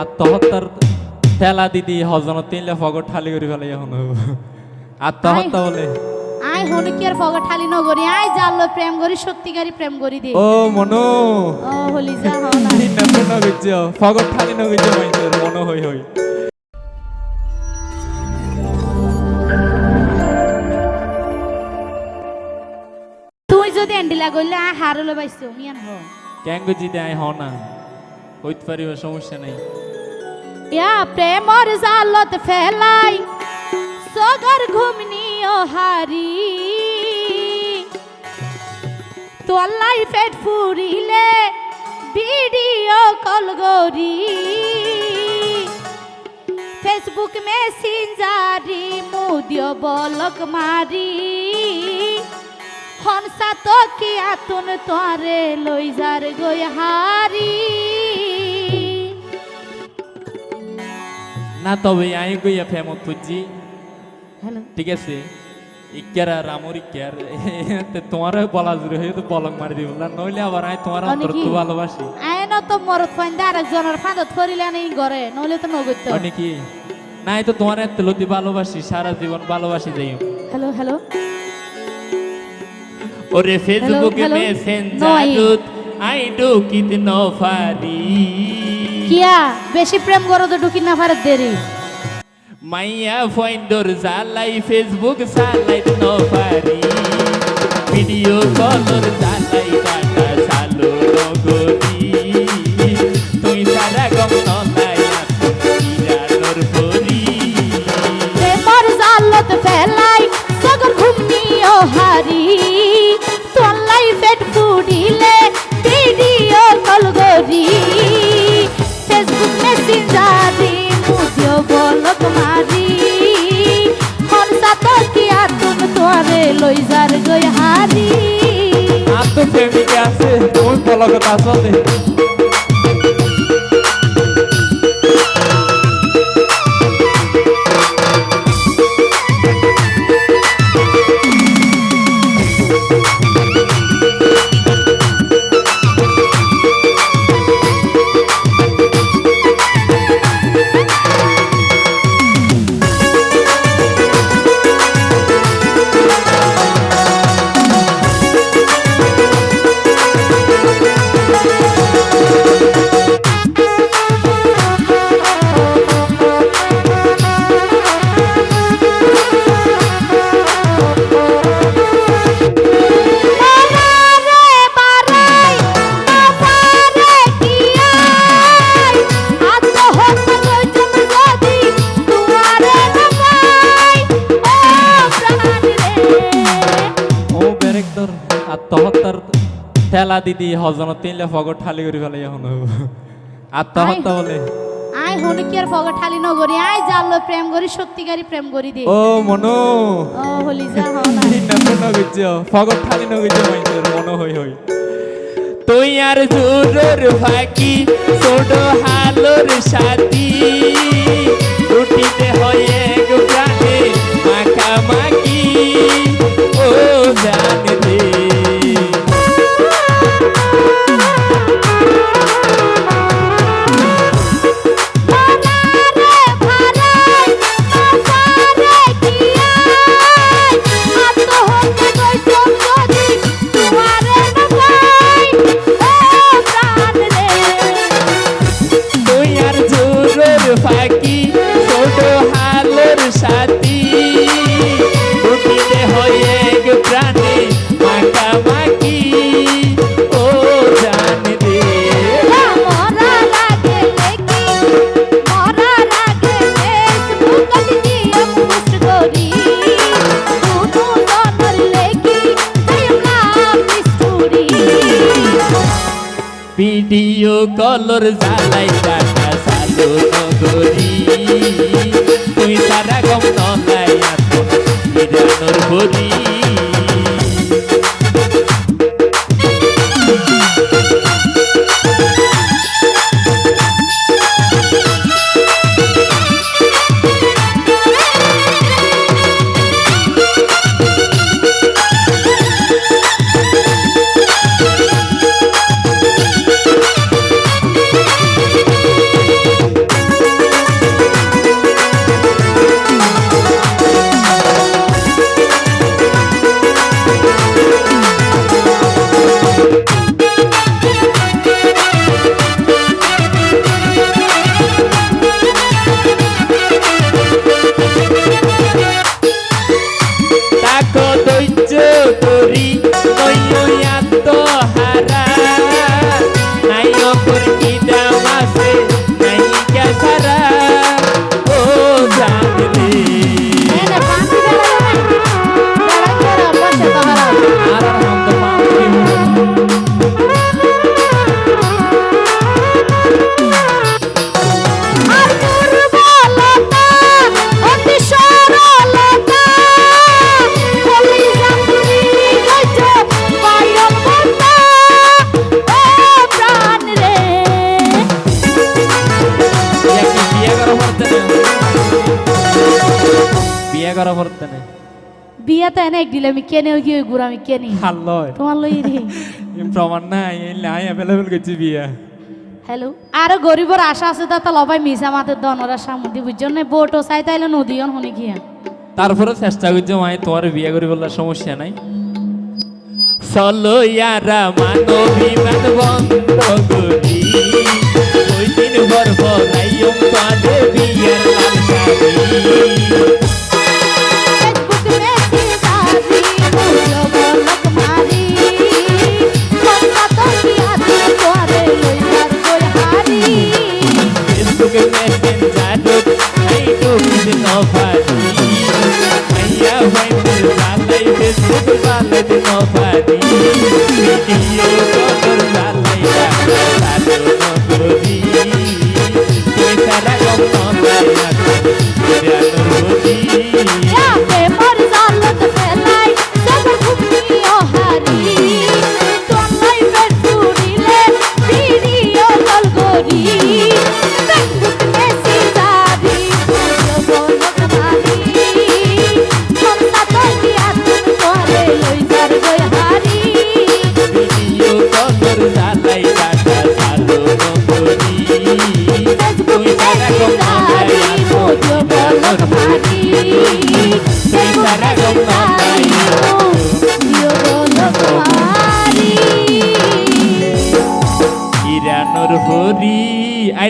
আত্মহত্যার ঠেলা দিদি হজন তিনলে ফগর ঠালি করে ফেলে এখন আত্মহত্যা বলে আই হনু কি আর ফগর ঠালি নগরি আই জানলো প্রেম করি সত্যিকারী প্রেম করি দে। ও মনো। ও হলি যা হলা। নেপে নগিজ ফগর ঠালি নগিজ মাইন্দের মনো হই হই তুই যদি এন্ডিলা গইলে আই হারলে বাইছো মিয়ান হ ক্যাঙ্গো জিদে আই হ না। হইতে পারিব, সমস্যা নাই। ইয়া প্রেমর জালত ফেলাই, সগর ঘুমনি ও হারি। তোলাই পেট ফুরিলে ভিডিও কল গরি ফেসবুক মেসেঞ্জারি মুদিও বলক মারি। হনসা তো কি আতুন তোরে লই যার গই হারি। না তবে আই গইয়া ফেমত খুঁজি হ্যালো। ঠিক আছে? ইকের আর আমর ইকের তোমার বলা জুড়ে হয়ে তো বলক মারি দিব। না নইলে আবার আই তোমার অন্তর ভালোবাসি। আইন তো মরত ফাইন দে আরেকজনের ফাঁদত করিলে নেই ঘরে নইলে তো নগত্য নাকি নাই তো তোমার এত লতি ভালোবাসি সারা জীবন ভালোবাসি যাই হ্যালো হ্যালো। ওরে ফেসবুক. মেসেঞ্জারত আই ডুকিত নফারি। কিয়া বেশি প্রেম করো তো ঢুকি না পারে দেরি। মাইয়া ফাইন্ডর জালাই ফেসবুক সালাইত নফারি। ভিডিও কলর জালাই ফেসবুক মেসেঞ্জারি মুদিও বলক মারি। হনসা তো কি আতুন তোরে লই যার গই ঠেলা দিদি হজন তিনলে ফগর ঠালি করে ফেলে এখন আত্মহত্যা বলে আই হনু কি আর ঠালি আই জানলো প্রেম করি প্রেম করি দে ও মনো। ও হলি যা হলা নেপে নগিজ ফগর ঠালি নগিজ মাইন্দের মনো হই হই তুই আর জোরর ফাঁকি ছোট হালোর সাথী। ফাঁকি ছোট হালোর সাথী। উঠিতে হয় এক প্রাণে মাখামাখি। ও জান রে ভিডিও কলর জ্বালাই নগরি বিয়ে করা পড়তে না বিয়া তো এনে দিলে আমি কেনে গিয়ে ঘুরা আমি কেনি? হাল্লয় তোমার লই রে প্রমাণ নাই এই লাই অ্যাভেলেবল করছি বিয়া। হ্যালো? আরও গরিবর আশা আছে তা লবাই মিশা মাতে দনরা সামুদি বুঝছ না চাই তাইলে নদীও শুনি গিয়া। তারপরে চেষ্টা করছি মাই তোমার বিয়ে করি বলার সমস্যা নাই। চলো ইয়ারা মানবী মান বন্ধ করি। Let me বলক মারি ফেসবুক মেসেজ আজি মুলো বলক মারি Iranur Hori I